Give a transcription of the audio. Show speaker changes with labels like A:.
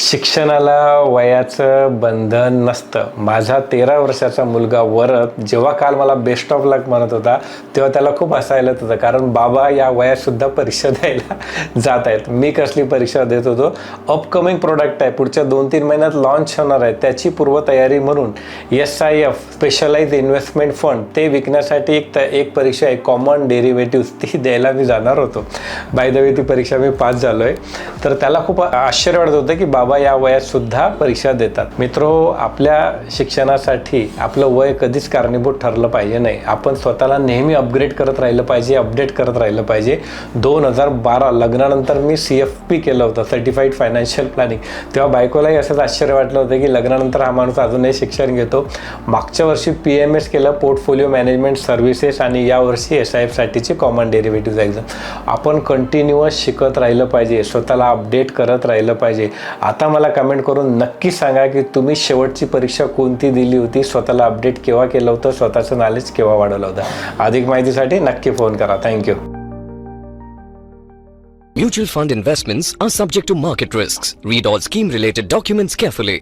A: शिक्षणाला वयाचं बंधन नसतं. माझा तेरा वर्षाचा मुलगा वरत जेव्हा काल मला बेस्ट ऑफ लक म्हणत होता तेव्हा त्याला खूप हसायला येत होतं कारण बाबा या वयातसुद्धा परीक्षा द्यायला जात आहेत. मी कसली परीक्षा देत होतो? अपकमिंग प्रोडक्ट आहे. पुढच्या दोन तीन महिन्यात लॉन्च होणार आहे. त्याची पूर्वतयारी म्हणून S I F specialise investment fund ते विकण्यासाठी एक त एक परीक्षा आहे. कॉमन डेरिव्हेटिव्ह ती द्यायला मी जाणार होतो. बाय द वे ती परीक्षा मी पास झालो आहे तर त्याला खूप आश्चर्य वाटत होतं की बाबा या वयात सुद्धा परीक्षा देतात. मित्रो आपल्या शिक्षणासाठी आपलं वय कधीच कारणीभूत ठरलं पाहिजे नाही. आपण स्वतःला नेहमी अपग्रेड करत राहिलं पाहिजे अपडेट करत राहिलं पाहिजे. दोन हजार बारा लग्नानंतर मी सी एफ पी केलं होतं सर्टिफाईड फायनान्शियल प्लॅनिंग तेव्हा बायकोलाही असंच आश्चर्य वाटलं होतं की लग्नानंतर हा माणूस अजूनही शिक्षण घेतो. मागच्या वर्षी पी एम एस केलं पोर्टफोलिओ मॅनेजमेंट सर्व्हिसेस आणि यावर्षी एस आय एफसाठीची कॉमन डेरिव्हेटिव्ह एक्झाम आपण कंटिन्युअस शिकत राहिलं पाहिजे स्वतःला अपडेट करत राहिलं पाहिजे. आता आता मला कमेंट करून नक्की सांगा की तुम्ही शेवटची परीक्षा कोणती दिली होती? स्वतःला अपडेट केव्हा केलं होतं? स्वतःचं नॉलेज केव्हा वाढवलं होतं? अधिक माहितीसाठी नक्की फोन करा. Thank you
B: Mutual fund investments are subject to market risks. Read all scheme related documents carefully.